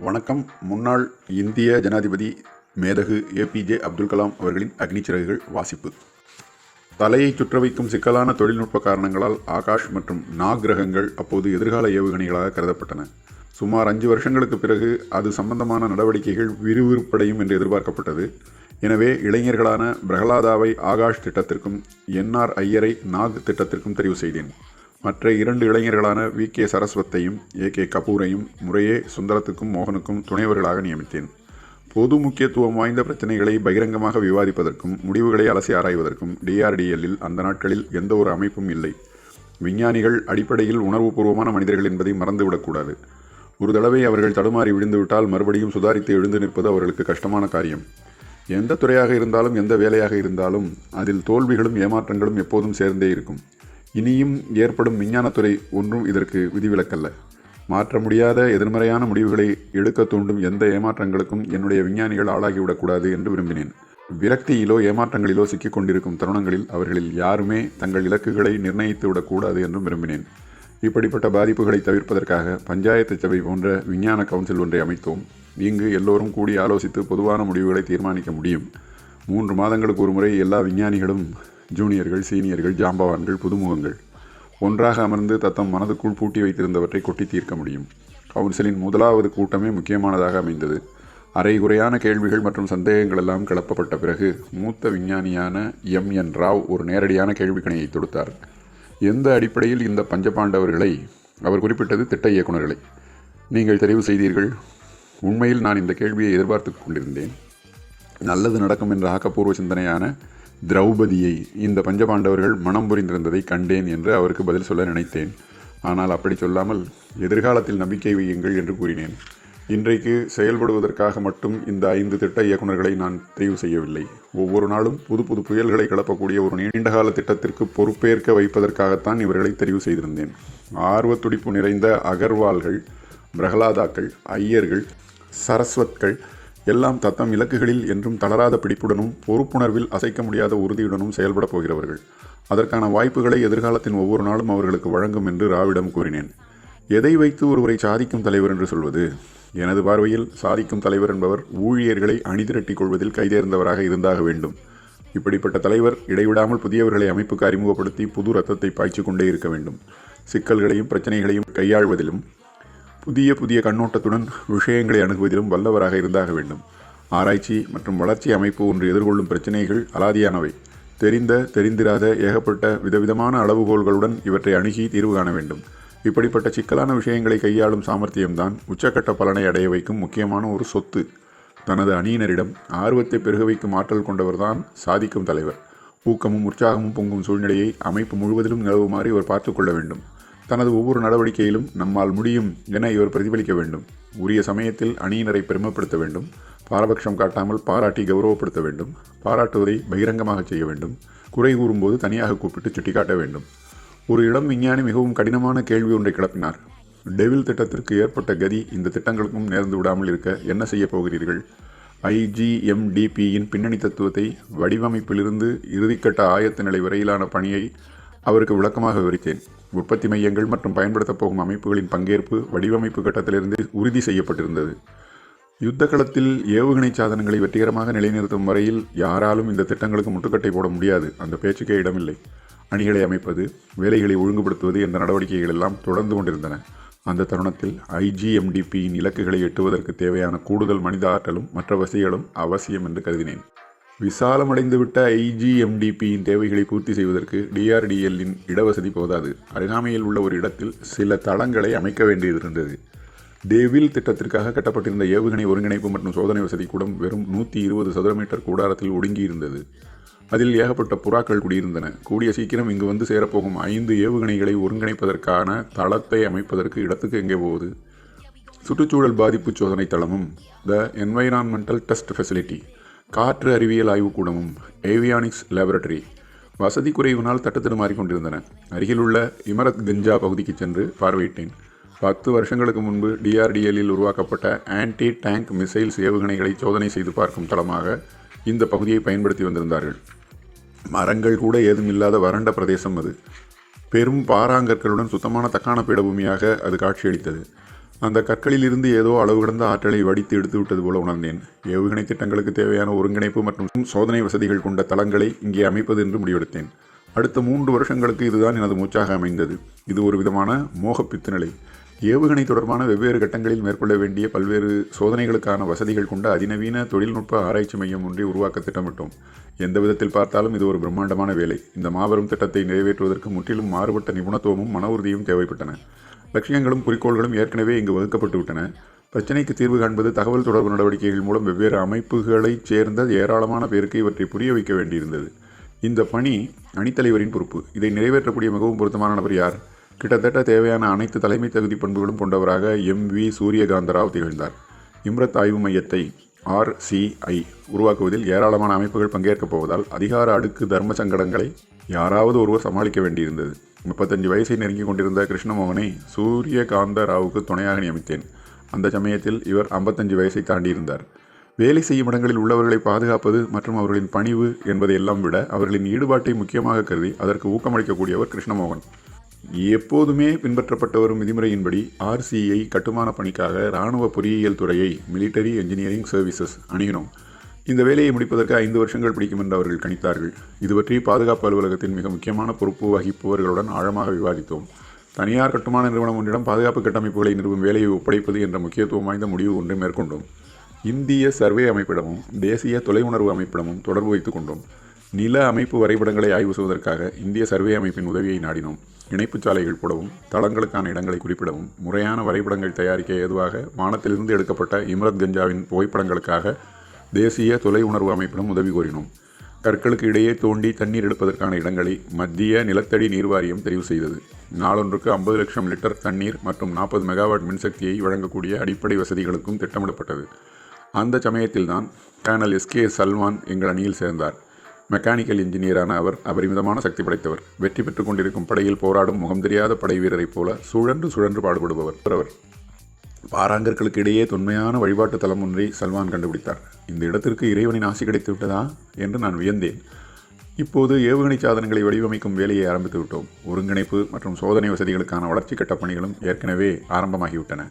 வணக்கம். முன்னாள் இந்திய ஜனாதிபதி மேதகு ஏபிஜே அப்துல் கலாம் அவர்களின் அக்னிச்சிறகுகள் வாசிப்பு. தலையை சுற்ற வைக்கும் சிக்கலான தொழில்நுட்ப காரணங்களால் ஆகாஷ் மற்றும் நாக் கிரகங்கள் அப்போது எதிர்கால ஏவுகணைகளாக கருதப்பட்டன. சுமார் அஞ்சு வருஷங்களுக்கு பிறகு அது சம்பந்தமான நடவடிக்கைகள் விறுவிறுப்படையும் என்று எதிர்பார்க்கப்பட்டது. எனவே இளைஞர்களான பிரகலாதாவை ஆகாஷ் திட்டத்திற்கும் என்ஆர் ஐயரை நாக் திட்டத்திற்கும் தெரிவு செய்தேன். மற்ற இரண்டு இளைஞர்களான வி. கே. சரஸ்வத்தையும் ஏ. கே. கபூரையும் முறையே சுந்தரத்துக்கும் மோகனுக்கும் துணைவர்களாக நியமித்தேன். பொது முக்கியத்துவம் வாய்ந்த பிரச்சனைகளை பகிரங்கமாக விவாதிப்பதற்கும் முடிவுகளை அலசி ஆராய்வதற்கும் டிஆர்டிஎல்லில் அந்த நாட்களில் எந்த ஒரு அமைப்பும் இல்லை. விஞ்ஞானிகள் அடிப்படையில் உணர்வுபூர்வமான மனிதர்கள் என்பதை மறந்துவிடக்கூடாது ஒரு தடவை அவர்கள் தடுமாறி விழுந்துவிட்டால் மறுபடியும் சுதாரித்து எழுந்து நிற்பது அவர்களுக்கு கஷ்டமான காரியம். எந்த துறையாக இருந்தாலும் எந்த வேலையாக இருந்தாலும் அதில் தோல்விகளும் ஏமாற்றங்களும் எப்போதும் சேர்ந்தே இருக்கும். இனியும் ஏற்படும் விஞ்ஞானத்துறை ஒன்றும் இதற்கு விதிவிலக்கல்ல. மாற்ற முடியாத எதிர்மறையான முடிவுகளை எடுக்க தூண்டும் எந்த ஏமாற்றங்களுக்கும் என்னுடைய விஞ்ஞானிகள் ஆளாகிவிடக்கூடாது என்று விரும்பினேன். விரக்தியிலோ ஏமாற்றங்களிலோ சிக்கிக் கொண்டிருக்கும் தருணங்களில் அவர்களில் யாருமே தங்கள் இலக்குகளை நிர்ணயித்து விடக்கூடாது என்றும் விரும்பினேன். இப்படிப்பட்ட பாதிப்புகளை தவிர்ப்பதற்காக பஞ்சாயத்து சபை போன்ற விஞ்ஞான கவுன்சில் ஒன்றை அமைத்தோம். இங்கு எல்லோரும் கூடி ஆலோசித்து பொதுவான முடிவுகளை தீர்மானிக்க முடியும். மூன்று மாதங்களுக்கு ஒரு முறை எல்லா விஞ்ஞானிகளும் ஜூனியர்கள் சீனியர்கள் ஜாம்பவான்கள் புதுமுகங்கள். ஒன்றாக அமர்ந்து தத்தம் மனதுக்குள் பூட்டி வைத்திருந்தவற்றை கொட்டி தீர்க்க முடியும். கவுன்சிலின் முதலாவது கூட்டமே முக்கியமானதாக அமைந்தது. அரைகுறையான கேள்விகள் மற்றும் சந்தேகங்கள் எல்லாம் கிளப்பப்பட்ட பிறகு மூத்த விஞ்ஞானியான எம். என். ராவ் ஒரு நேரடியான கேள்விக்கணையை தொடுத்தார். எந்த அடிப்படையில் இந்த பஞ்சபாண்டவர்களை? அவர் குறிப்பிட்டது திட்ட இயக்குநர்களை. நீங்கள் தெரிவு செய்தீர்கள். உண்மையில் நான் இந்த கேள்வியை எதிர்பார்த்து கொண்டிருந்தேன். நல்லது நடக்கும் என்ற ஆக்கப்பூர்வ சிந்தனையான திரௌபதியை இந்த பஞ்சபாண்டவர்கள் மனம் புரிந்திருந்ததை கண்டேன் என்று அவருக்கு பதில் சொல்ல நினைத்தேன். ஆனால் அப்படி சொல்லாமல் எதிர்காலத்தில் நம்பிக்கை வையுங்கள் என்று கூறினேன். இன்றைக்கு செயல்படுவதற்காக மட்டும் இந்த ஐந்து திட்ட இயக்குநர்களை நான் தெரிவு செய்யவில்லை. ஒவ்வொரு நாளும் புது புது புயல்களை கிளப்பக்கூடிய ஒரு நீண்டகால திட்டத்திற்கு பொறுப்பேற்க வைப்பதற்காகத்தான் இவர்களை தெரிவு செய்திருந்தேன். ஆர்வத் துடிப்பு நிறைந்த அகர்வால்கள் பிரகலாதாக்கள் ஐயர்கள் சரஸ்வத்கள் எல்லாம் தத்தம் இலக்குகளில் என்றும் தளராத பிடிப்புடனும் பொறுப்புணர்வில் அசைக்க முடியாத உறுதியுடனும் செயல்படப் போகிறவர்கள். அதற்கான வாய்ப்புகளை எதிர்காலத்தின் ஒவ்வொரு நாளும் அவர்களுக்கு வழங்கும் என்று ராவிடம் கூறினேன். எதை வைத்து ஒருவரை சாதிக்கும் தலைவர் என்று சொல்வது? எனது பார்வையில் சாதிக்கும் தலைவர் என்பவர் ஊழியர்களை அணிதிரட்டிக் கொள்வதில் கைதேர்ந்தவராக இருந்தாக வேண்டும். இப்படிப்பட்ட தலைவர் இடைவிடாமல் புதியவர்களை அமைப்புக்கு அறிமுகப்படுத்தி புது ரத்தத்தை பாய்ச்சி கொண்டே இருக்க வேண்டும். சிக்கல்களையும் பிரச்சனைகளையும் கையாள்வதிலும் புதிய புதிய கண்ணோட்டத்துடன் விஷயங்களை அணுகுவதிலும் வல்லவராக இருந்தாக வேண்டும். ஆராய்ச்சி மற்றும் வளர்ச்சி அமைப்பு ஒன்று எதிர்கொள்ளும் பிரச்சனைகள் அலாதியானவை. தெரிந்த தெரிந்திராத ஏகப்பட்ட விதவிதமான அளவுகோல்களுடன் இவற்றை அணுகி தீர்வு காண வேண்டும். இப்படிப்பட்ட சிக்கலான விஷயங்களை கையாளும் சாமர்த்தியம்தான் உச்சக்கட்ட பலனை அடைய வைக்கும் முக்கியமான ஒரு சொத்து. தனது அணியினரிடம் ஆர்வத்தை பெருக வைக்கும் ஆற்றல் கொண்டவர்தான் சாதிக்கும் தலைவர். ஊக்கமும் உற்சாகமும் பொங்கும் சூழ்நிலையை அமைப்பு முழுவதிலும் நிலவுமாறு இவர் பார்த்து கொள்ள வேண்டும். தனது ஒவ்வொரு நடவடிக்கையிலும் நம்மால் முடியும் என இவர் பிரதிபலிக்க வேண்டும். உரிய சமயத்தில் அணியினரை பெருமைப்படுத்த வேண்டும். பாரபட்சம் காட்டாமல் பாராட்டி கௌரவப்படுத்த வேண்டும். பாராட்டுவதை பகிரங்கமாக செய்ய வேண்டும். குறை கூறும்போது தனியாக கூப்பிட்டு சுட்டிக்காட்ட வேண்டும். ஒரு இளம் விஞ்ஞானி மிகவும் கடினமான கேள்வி ஒன்றை கிளப்பினார். டெவில் திட்டத்திற்கு ஏற்பட்ட கதி இந்த திட்டங்களுக்கும் நேர்ந்து விடாமல் இருக்க என்ன செய்ய போகிறீர்கள்? ஐஜிஎம்டிபியின் பின்னணி தத்துவத்தை வடிவமைப்பிலிருந்து இறுதிக்கட்ட ஆயத்த நிலை வரையிலான பணியை அவருக்கு விளக்கமாக விவரித்தேன். உற்பத்தி மையங்கள் மற்றும் பயன்படுத்தப் போகும் அமைப்புகளின் பங்கேற்பு வடிவமைப்பு கட்டத்திலிருந்து உறுதி செய்யப்பட்டிருந்தது. யுத்த களத்தில் ஏவுகணை சாதனங்களை வெற்றிகரமாக நிலைநிறுத்தும் வரையில் யாராலும் இந்த திட்டங்களுக்கு முட்டுக்கட்டை போட முடியாது. அந்த பேச்சுக்கே இடமில்லை. அணிகளை அமைப்பது வேலைகளை ஒழுங்குபடுத்துவது என்ற நடவடிக்கைகள் எல்லாம் தொடர்ந்து கொண்டிருந்தன. அந்த தருணத்தில் ஐஜிஎம்டிபியின் இலக்குகளை எட்டுவதற்கு தேவையான கூடுதல் மனித ஆற்றலும் மற்ற வசதிகளும் அவசியம் என்று கருதினேன். விசாலமடைந்துவிட்ட ஐஜிஎம்டிபியின் தேவைகளை பூர்த்தி செய்வதற்கு டிஆர்டிஎல்லின் இடவசதி போதாது. அருகாமையில் உள்ள ஒரு இடத்தில் சில தளங்களை அமைக்க வேண்டியிருந்தது. டேவில் திட்டத்திற்காக கட்டப்பட்டிருந்த ஏவுகணை ஒருங்கிணைப்பு மற்றும் சோதனை வசதி கூடம் வெறும் நூற்றி இருபது சதுர மீட்டர் கூடாரத்தில் ஒடுங்கியிருந்தது. அதில் ஏகப்பட்ட புறாக்கள் குடியிருந்தன. கூடிய சீக்கிரம் இங்கு வந்து சேரப்போகும் ஐந்து ஏவுகணைகளை ஒருங்கிணைப்பதற்கான தளத்தை அமைப்பதற்கு இடத்துக்கு எங்கே போகுது சுற்றுச்சூழல் பாதிப்பு சோதனை தளமும் த என்வைரான்மெண்டல் டெஸ்ட் ஃபெசிலிட்டி காற்று அறிவியல் ஆய்வுக்கூடமும் ஏவியானிக்ஸ் லேபரட்டரி வசதி குறைவினால் தட்டுத்தடுமாறிக் கொண்டிருந்தன அருகிலுள்ள இமரத் கஞ்சா பகுதிக்கு சென்று பார்வையிட்டேன். பத்து வருஷங்களுக்கு முன்பு டிஆர்டிஎல்லில் உருவாக்கப்பட்ட ஆன்டி டேங்க் மிசைல்ஸ் ஏவுகணைகளை சோதனை செய்து பார்க்கும் தளமாக இந்த பகுதியை பயன்படுத்தி வந்திருந்தார்கள். மரங்கள் கூட ஏதும் இல்லாத வறண்ட பிரதேசம் அது. பெரும் பாறாங்கற்களுடன் சுத்தமான தக்கான பீடபூமியாக அது காட்சியளித்தது. அந்த கற்களிலிருந்து ஏதோ அளவு கடந்த ஆற்றலை வடித்து எடுத்து விட்டது போல உணர்ந்தேன். ஏவுகணை திட்டங்களுக்கு தேவையான ஒருங்கிணைப்பு மற்றும் சோதனை வசதிகள் கொண்ட தளங்களை இங்கே அமைப்பது என்று முடிவெடுத்தேன். அடுத்த மூன்று வருஷங்களுக்கு இதுதான் எனது மூச்சாக அமைந்தது. இது ஒரு விதமான மோகப்பித்து நிலை. ஏவுகணை தொடர்பான வெவ்வேறு கட்டங்களில் மேற்கொள்ள வேண்டிய பல்வேறு சோதனைகளுக்கான வசதிகள் கொண்ட அதிநவீன தொழில்நுட்ப ஆராய்ச்சி மையம் ஒன்றை உருவாக்க திட்டமிட்டோம். எந்த விதத்தில் பார்த்தாலும் இது ஒரு பிரம்மாண்டமான வேலை. இந்த மாபெரும் திட்டத்தை நிறைவேற்றுவதற்கு முற்றிலும் மாறுபட்ட நிபுணத்துவமும் மன உறுதியும் தேவைப்பட்டன. லட்சியங்களும் குறிக்கோள்களும் ஏற்கனவே இங்கு வகுக்கப்பட்டு விட்டன. பிரச்சினைக்கு தீர்வு காண்பது தகவல் தொடர்பு நடவடிக்கைகள் மூலம் வெவ்வேறு அமைப்புகளைச் சேர்ந்த ஏராளமான பேருக்கு இவற்றை புரிய வைக்க வேண்டியிருந்தது. இந்த பணி அணித்தலைவரின் பொறுப்பு. இதை நிறைவேற்றக்கூடிய மிகவும் பொருத்தமான நபர் யார்? கிட்டத்தட்ட தேவையான அனைத்து தலைமை தகுதி பண்புகளும் கொண்டவராக எம். வி. சூரியகாந்தராவ் திகழ்ந்தார். இம்ரத் ஆய்வு மையத்தை ஆர்சிஐ உருவாக்குவதில் ஏராளமான அமைப்புகள் பங்கேற்கப் போவதால் அதிகார அடுக்கு தர்ம சங்கடங்களை யாராவது ஒருவர் சமாளிக்க வேண்டியிருந்தது. முப்பத்தஞ்சு வயசை நெருங்கி கொண்டிருந்த கிருஷ்ணமோகனை சூரியகாந்த ராவுக்கு துணையாக நியமித்தேன். அந்த சமயத்தில் இவர் ஐம்பத்தஞ்சு வயசை தாண்டியிருந்தார். வேலை செய்யும் இடங்களில் உள்ளவர்களை பாதுகாப்பது மற்றும் அவர்களின் பணிவு என்பதையெல்லாம் விட அவர்களின் ஈடுபாட்டை முக்கியமாக கருதி அதற்கு ஊக்கமளிக்கக்கூடியவர் கிருஷ்ணமோகன். எப்போதுமே பின்பற்றப்பட்ட வரும் விதிமுறையின்படி ஆர்சிஐ கட்டுமான பணிக்காக இராணுவ பொறியியல் துறையை மிலிட்டரி என்ஜினியரிங் சர்வீசஸ் அணுகினோம். இந்த வேலையை முடிப்பதற்கு ஐந்து வருஷங்கள் பிடிக்கும் என்று அவர்கள் கணித்தார்கள். இது பற்றி பாதுகாப்பு அலுவலகத்தின் மிக முக்கியமான பொறுப்பு வகிப்பவர்களுடன் ஆழமாக விவாதித்தோம். தனியார் கட்டுமான நிறுவனம் ஒன்றிடம் பாதுகாப்பு கட்டமைப்புகளை நிறுவும் வேலையை ஒப்படைப்பது என்ற முக்கியத்துவம் வாய்ந்த முடிவு ஒன்றை மேற்கொண்டோம். இந்திய சர்வே அமைப்பிடமும் தேசிய தொலையுணர்வு அமைப்பிடமும் தொடர்பு வைத்துக் கொண்டோம். நில அமைப்பு வரைபடங்களை ஆய்வு செய்வதற்காக இந்திய சர்வே அமைப்பின் உதவியை நாடினோம். இணைப்புச் சாலைகள் போடவும் தளங்களுக்கான இடங்களை குறிப்பிடவும் முறையான வரைபடங்கள் தயாரிக்க ஏதுவாக வானத்திலிருந்து எடுக்கப்பட்ட இம்ரத் கஞ்சாவின் புகைப்படங்களுக்காக தேசிய தொலை உணர்வு அமைப்பிடம் உதவி கோரினோம். கற்களுக்கு இடையே தோண்டி தண்ணீர் எடுப்பதற்கான இடங்களை மத்திய நிலத்தடி நீர் வாரியம் தெரிவு செய்தது. நாளொன்றுக்கு ஐம்பது லட்சம் லிட்டர் தண்ணீர் மற்றும் நாற்பது மெகாவாட் மின்சக்தியை வழங்கக்கூடிய அடிப்படை வசதிகளுக்கும் திட்டமிடப்பட்டது. அந்த சமயத்தில்தான் கேனல் எஸ்கே சல்மான் எங்கள் அணியில் சேர்ந்தார். மெக்கானிக்கல் இன்ஜினியரான அவர் அபரிமிதமான சக்தி படைத்தவர். வெற்றி பெற்றுக் கொண்டிருக்கும் படையில் போராடும் முகம் தெரியாத படை வீரரைப் போல சுழன்று சுழன்று பாடுபடுபவர். அவர் பாராங்கற்களுக்கு இடையே தொன்மையான வழிபாட்டு தலம் ஒன்றை சல்மான் கண்டுபிடித்தார். இந்த இடத்திற்கு இறைவனின் ஆசி கிடைத்து விட்டதா என்று நான் வியந்தேன். இப்போது ஏவுகணை சாதனங்களை வடிவமைக்கும் வேலையை ஆரம்பித்து விட்டோம். ஒருங்கிணைப்பு மற்றும் சோதனை வசதிகளுக்கான வளர்ச்சி கட்ட பணிகளும் ஏற்கனவே ஆரம்பமாகிவிட்டன.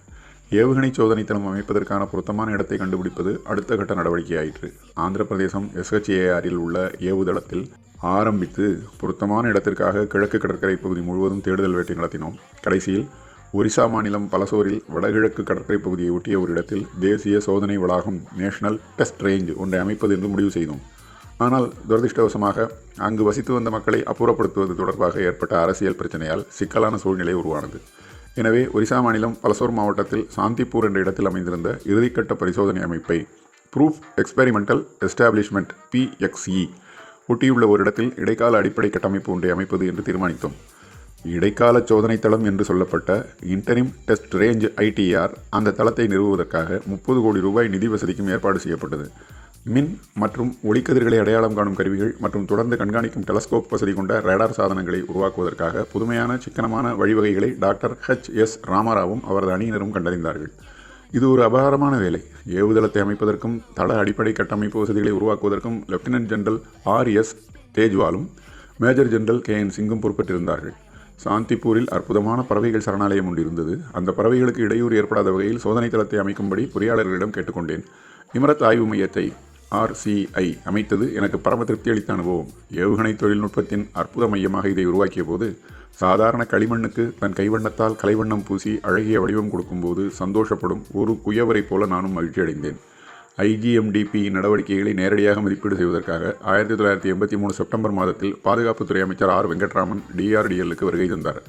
ஏவுகணை சோதனை தளம் அமைப்பதற்கான பொருத்தமான இடத்தை கண்டுபிடிப்பது அடுத்த கட்ட நடவடிக்கையாயிற்று. ஆந்திர பிரதேசம் எஸ்ஹெச்ஏஆரில் உள்ள ஏவுதளத்தில் ஆரம்பித்து பொருத்தமான இடத்திற்காக கிழக்கு கடற்கரை பகுதி முழுவதும் தேடுதல் வேட்டை நடத்தினோம். கடைசியில் ஒரிசா மாநிலம் பலசோரில் வடகிழக்கு கடற்கரை பகுதியை ஒட்டிய ஒரு இடத்தில் தேசிய சோதனை வளாகம் நேஷனல் டெஸ்ட் ரேஞ்ச் ஒன்றை அமைப்பது என்று முடிவு செய்தோம். ஆனால் துரதிருஷ்டவசமாக அங்கு வசித்து வந்த மக்களை அப்புறப்படுத்துவது தொடர்பாக ஏற்பட்ட அரசியல் பிரச்சனையால் சிக்கலான சூழ்நிலை உருவானது. எனவே ஒரிசா மாநிலம் பலசோர் மாவட்டத்தில் சாந்திப்பூர் என்ற இடத்தில் அமைந்திருந்த இறுதிக்கட்ட பரிசோதனை அமைப்பை ப்ரூஃப் எக்ஸ்பெரிமெண்டல் எஸ்டாப்ளிஷ்மெண்ட் பிஎக்ஸ்இ ஒட்டியுள்ள ஒரு இடத்தில் இடைக்கால அடிப்படை கட்டமைப்பு ஒன்றை அமைப்பது என்று தீர்மானித்தோம். இடைக்கால சோதனை தளம் என்று சொல்லப்பட்ட இன்டரிம் டெஸ்ட் ரேஞ்ச் ஐடிஆர் அந்த தளத்தை நிறுவுவதற்காக முப்பது கோடி ரூபாய் நிதி வசதிக்கும் ஏற்பாடு செய்யப்பட்டது. மின் மற்றும் ஒளிக்கதிர்களை அடையாளம் காணும் கருவிகள் மற்றும் தொடர்ந்து கண்காணிக்கும் டெலஸ்கோப் வசதி கொண்ட ரேடார் சாதனங்களை உருவாக்குவதற்காக புதுமையான சிக்கனமான வழிவகைகளை டாக்டர் ஹெச் எஸ் ராமராவும் அவரது அணியினரும் கண்டறிந்தார்கள். இது ஒரு அபாரமான வேலை. ஏவுதளத்தை அமைப்பதற்கும் தள அடிப்படை கட்டமைப்பு வசதிகளை உருவாக்குவதற்கும் லெப்டினன்ட் ஜெனரல் ஆர் எஸ் தேஜ்வாலும் மேஜர் ஜெனரல் கே என் சிங்கும் பொறுப்பேற்றிருந்தார்கள். சாந்திப்பூரில் அற்புதமான பறவைகள் சரணாலயம் ஒன்று இருந்தது. அந்த பறவைகளுக்கு இடையூறு ஏற்படாத வகையில் சோதனை தளத்தை அமைக்கும்படி பொறியாளர்களிடம் கேட்டுக்கொண்டேன். இமரத் ஆய்வு மையத்தை ஆர்சிஐ அமைத்தது எனக்கு பரம திருப்தி அளித்த அனுபவம். ஏவுகணை தொழில்நுட்பத்தின் அற்புத மையமாக இதை உருவாக்கிய போது சாதாரண களிமண்ணுக்கு தன் கைவண்ணத்தால் கலைவண்ணம் பூசி அழகிய வடிவம் கொடுக்கும்போது சந்தோஷப்படும் ஒரு குயவரைப் போல நானும் மகிழ்ச்சியடைந்தேன். ஐஜிஎம்டிபி நடவடிக்கைகளை நேரடியாக மதிப்பீடு செய்வதற்காக ஆயிரத்தி தொள்ளாயிரத்தி எண்பத்தி மூணு செப்டம்பர் மாதத்தில் பாதுகாப்புத்துறை அமைச்சர் ஆர் வெங்கட்ராமன் டிஆர்டிஎல்லுக்கு வருகை தந்தார்.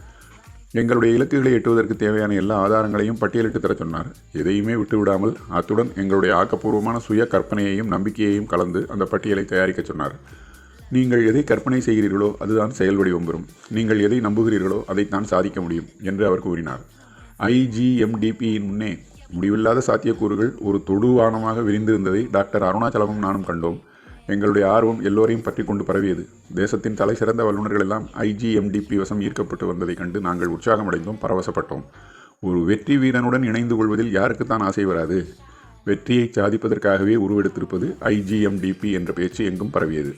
எங்களுடைய இலக்குகளை எட்டுவதற்கு தேவையான எல்லா ஆதாரங்களையும் பட்டியலிட்டு தரச் சொன்னார். எதையுமே விட்டுவிடாமல் அத்துடன் எங்களுடைய ஆக்கப்பூர்வமான சுய கற்பனையையும் நம்பிக்கையையும் கலந்து அந்த பட்டியலை தயாரிக்கச் சொன்னார். நீங்கள் எதை கற்பனை செய்கிறீர்களோ அதுதான் செயல் வடிவம் பெறும். நீங்கள் எதை நம்புகிறீர்களோ அதைத்தான் சாதிக்க முடியும் என்று அவர் கூறினார். ஐஜிஎம்டிபியின் முன்னே முடிவில்லாத சாத்தியக்கூறுகள் ஒரு தொடுவானமாக விரிந்திருந்ததை டாக்டர் அருணாச்சலமும் நானும் கண்டோம். எங்களுடைய ஆர்வம் எல்லோரையும் பற்றி கொண்டு பரவியது. தேசத்தின் தலை சிறந்த வல்லுநர்கள் எல்லாம் ஐஜிஎம்டிபி வசம் ஈர்க்கப்பட்டு வந்ததைக் கண்டு நாங்கள் உற்சாகமடைந்தோம் பரவசப்பட்டோம். ஒரு வெற்றி வீரனுடன் இணைந்து கொள்வதில் யாருக்குத்தான் ஆசை வராது? வெற்றியை சாதிப்பதற்காகவே உருவெடுத்திருப்பது ஐஜிஎம்டிபி என்ற பேச்சு எங்கும் பரவியது.